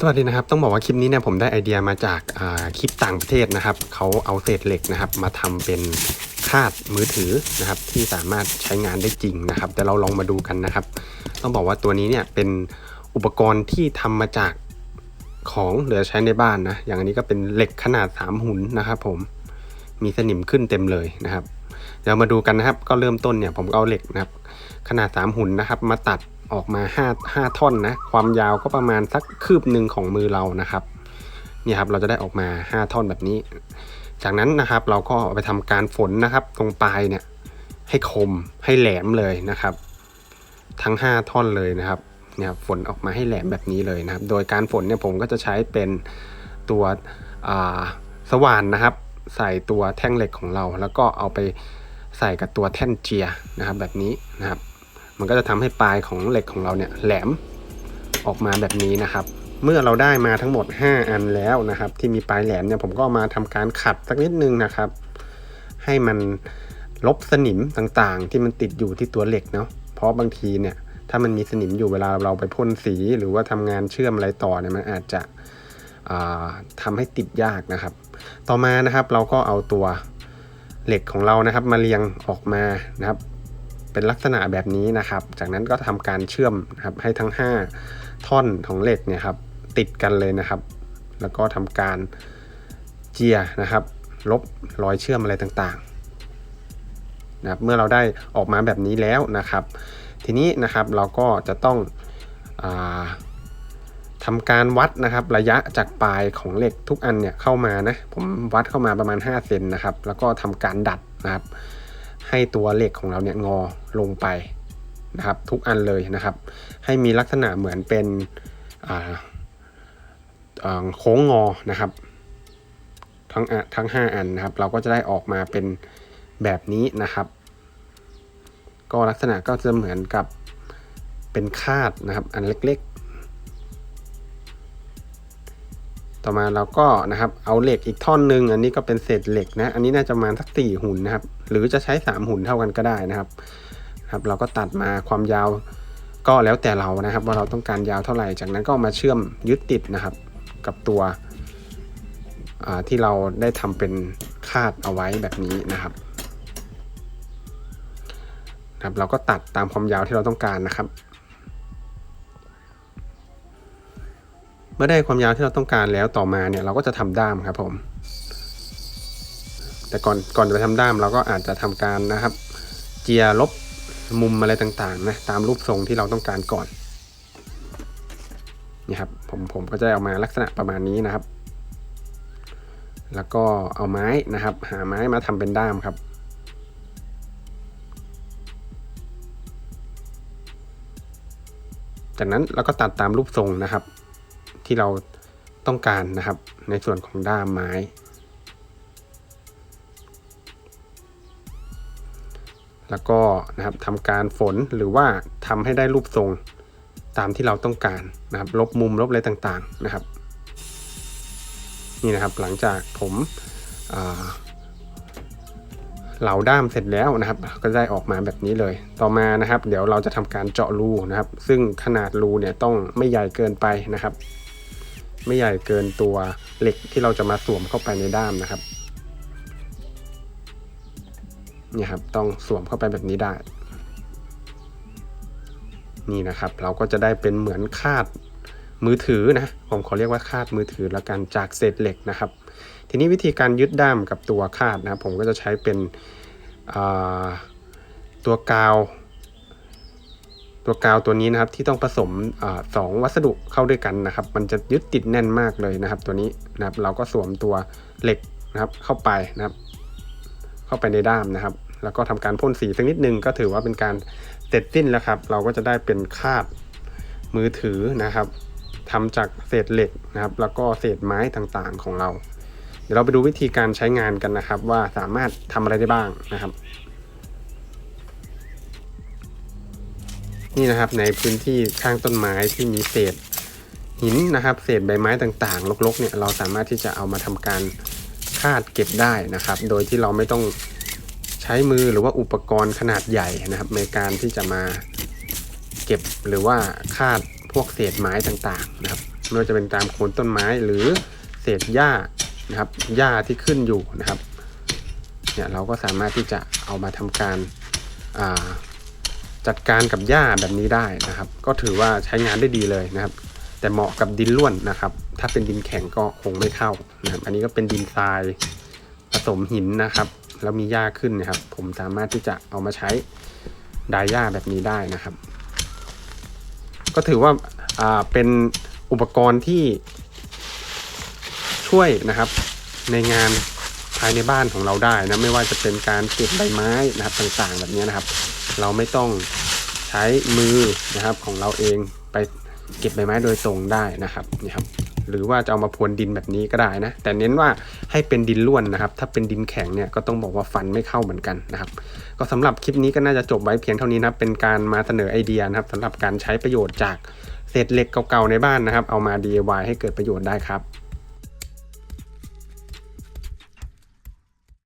สวัสดีนะครับ ต้องบอกว่าคลิปนี้เนี่ยผมได้ไอเดียมาจากาคลิปต่างประเทศนะครับ เขาเอาเศษเหล็กนะครับ มาทำเป็นคาดมือถือนะครับ ที่สามารถใช้งานได้จริงนะครับ แต่เราลองมาดูกันนะครับ ต้องบอกว่าตัวนี้เนี่ยเป็นอุปกรณ์ที่ทำมาจากของเหลือใช้ในบ้านนะ อย่างอันนี้ก็เป็นเหล็กขนาด 3 หุ่นนะครับ ผม มีสนิมขึ้นเต็มเลยนะครับ เดี๋ยวมาดูกันนะครับ ก็เริ่มต้นเนี่ยผมก็เอาเหล็กนะครับ ขนาด 3 หุ่นนะครับ มาตัด ออกมา5 5ท่อนนะ ความยาวก็ประมาณสักคืบหนึ่งของมือเรานะครับนี่ครับเราจะได้ออกมา 5 ท่อนแบบนี้ จากนั้นนะครับเราก็ไปทำการฝนนะครับ ตรงปลายเนี่ยให้คมให้แหลมเลยนะครับ ทั้ง 5 ท่อนเลยนะครับเนี่ยครับฝนออกมาให้แหลมแบบนี้เลยนะครับ โดยการฝนเนี่ยผมก็จะใช้เป็นตัวสว่านนะครับ ใส่ตัวแท่งเหล็กของเรา แล้วก็เอาไปใส่กับตัวแท่นเจียนะครับ แบบนี้นะครับ มันก็จะทำให้ปลายของเหล็กของเราเนี่ยแหลมออกมาแบบนี้นะครับ เมื่อเราได้มาทั้งหมด 5 อันแล้วนะครับ ที่มีปลายแหลมเนี่ยผมก็มาทำการขัดสักนิดนึงนะครับ ให้มันลบสนิมต่างๆ ที่มันติดอยู่ที่ตัวเหล็กเนาะเพราะบางทีเนี่ยถ้ามันมีสนิมอยู่เวลาเราไปพ่นสีหรือว่าทำงานเชื่อมอะไรต่อเนี่ยมันอาจจะอ่าทำให้ติดยากนะครับ ต่อมานะครับเราก็เอาตัวเหล็กของเรานะครับ มาเรียงออกมานะครับ เป็นลักษณะแบบนี้นะครับ จากนั้นก็ทำการเชื่อมนะครับให้ทั้ง 5 ท่อนของเหล็กเนี่ยครับติดกันเลยนะครับ แล้วก็ทำการเจียนะครับ ลบรอยเชื่อมอะไรต่างๆนะครับเมื่อเราได้ออกมาแบบนี้แล้วนะครับ ทีนี้นะครับเราก็จะต้องอทำการวัดนะครับระยะจากปลายของเหล็กทุกอันเนี่ยเข้ามานะผมวัดเข้ามาประมาณ5เซนนะครับ แล้วก็ทำการดัดนะครับ ให้ตัวเหล็กของเราเนี่ยงอลงไปนะครับทุกอันเลยนะครับ ให้มีลักษณะเหมือนเป็นโค้งงอนะครับ ทั้งทั้ง 5 อันนะครับ เราก็จะได้ออกมาเป็นแบบนี้นะครับ ก็ลักษณะก็จะเหมือนกับเป็นคาดนะครับ อันเล็ก ต่อมาเราก็นะครับเอาเหล็กอีกท่อนหนึ่งอันนี้ก็เป็นเศษเหล็กนะ อันนี้น่าจะมาสักสี่หุ่นนะครับ หรือจะใช้สามหุ่นเท่ากันก็ได้นะครับครับ เราก็ตัดมาความยาวก็แล้วแต่เรานะครับ ว่าเราต้องการยาวเท่าไหร่ จากนั้นก็มาเชื่อมยึดติดนะครับ กับตัวที่เราได้ทำเป็นคาดเอาไว้แบบนี้นะครับครับ เราก็ตัดตามความยาวที่เราต้องการนะครับ เมื่อได้ความยาวที่เราต้องการแล้วต่อมาเนี่ยเราก็จะทำด้ามครับผม แต่ก่อนก่อนจะไปทำด้ามเราก็อาจจะทำการนะครับ เจียลบมุมอะไรต่างๆนะตามรูปทรงที่เราต้องการก่อนนี่ครับผมผมก็จะเอามาลักษณะประมาณนี้นะครับ แล้วก็เอาไม้นะครับ หาไม้มาทำเป็นด้ามครับจากนั้นเราก็ตัดตามรูปทรงนะครับ ที่เราต้องการนะครับในส่วนของด้ามไม้ แล้วก็นะครับทำการฝนหรือว่าทำให้ได้รูปทรงตามที่เราต้องการนะครับ ลบมุมลบอะไรต่างๆนะครับ นี่นะครับหลังจากผมเหลาด้ามเสร็จแล้วนะครับ ก็ได้ออกมาแบบนี้เลย ต่อมานะครับ เดี๋ยวเราจะทำการเจาะรูนะครับ ซึ่งขนาดรูเนี่ยต้องไม่ใหญ่เกินไปนะครับ ไม่ใหญ่เกินตัวเหล็กที่เราจะมาสวมเข้าไปในด้ามนะครับนี่ครับต้องสวมเข้าไปแบบนี้ได้ นี่นะครับ เราก็จะได้เป็นเหมือนคาดมือถือนะผมขอเรียกว่าคาดมือถือละกันจากเศษเหล็กนะครับ ทีนี้วิธีการยึดด้ามกับตัวคาดนะครับ ผมก็จะใช้เป็นตัวกาว ตัวกาวตัวนี้นะครับที่ต้องผสมอสองวัสดุเข้าด้วยกันนะครับ มันจะยึดติดแน่นมากเลยนะครับ ตัวนี้นะครับเราก็สวมตัวเหล็กนะครับเข้าไปนะครับ เข้าไปในด้ามนะครับ แล้วก็ทำการพ่นสีสักนิดนึงก็ถือว่าเป็นการเสร็จสิ้นแล้วครับ เราก็จะได้เป็นคาดมือถือนะครับทำจากเศษเหล็กนะครับ แล้วก็เศษไม้ต่างๆของเรา เดี๋ยวเราไปดูวิธีการใช้งานกันนะครับ ว่าสามารถทำอะไรได้บ้างนะครับ นี่นะครับในพื้นที่ข้างต้นไม้ที่มีเศษหินนะครับเศษใบไม้ต่างๆรกๆเนี่ยเราสามารถที่จะเอามาทำการคาดเก็บได้นะครับ โดยที่เราไม่ต้องใช้มือหรือว่าอุปกรณ์ขนาดใหญ่นะครับ ในการที่จะมาเก็บหรือว่าคาดพวกเศษไม้ต่างๆนะครับไม่ว่าจะเป็นตามโคนต้นไม้หรือเศษหญ้านะครับหญ้าที่ขึ้นอยู่นะครับเนี่ยเราก็สามารถที่จะเอามาทำการอ่า จัดการกับหญ้าแบบนี้ได้นะครับ ก็ถือว่าใช้งานได้ดีเลยนะครับ แต่เหมาะกับดินร่วนนะครับ ถ้าเป็นดินแข็งก็คงไม่เข้านะครับ อันนี้ก็เป็นดินทรายผสมหินนะครับแล้วมีหญ้าขึ้นนะครับ ผมสามารถที่จะเอามาใช้ดายหญ้าแบบนี้ได้นะครับ ก็ถือว่าาเป็นอุปกรณ์ที่ช่วยนะครับ ในงานภายในบ้านของเราได้นะไม่ว่าจะเป็นการเก็บใบไม้นะครับต่างๆ แบบนี้นะครับ เราไม่ต้อง ช้มือนะครับของเราเองไปเก็บใบไม้โดยตรงได้นะครับนี่ครับหรือว่าจะเอามาพรวนดินแบบนี้ก็ได้นะ แต่เน้นว่าให้เป็นดินร่วนนะครับ ถ้าเป็นดินแข็งเนี่ยก็ต้องบอกว่าฟันไม่เข้าเหมือนกันนะครับ ก็สำหรับคลิปนี้ก็น่าจะจบไว้เพียงเท่านี้นะเป็นการมาเสนอไอเดียนะครับสำหรับการใช้ประโยชน์จากเศษเหล็กเก่าๆในบ้านนะครับ เอามา DIY ให้เกิดประโยชน์ได้ครับ